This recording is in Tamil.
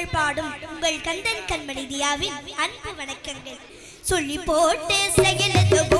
புகழ் பாடும் உங்கள் கந்தன் கண்மணி தியாவின் அன்பு வணக்கங்கள். சொல்லி போட்டு செயலதுவும்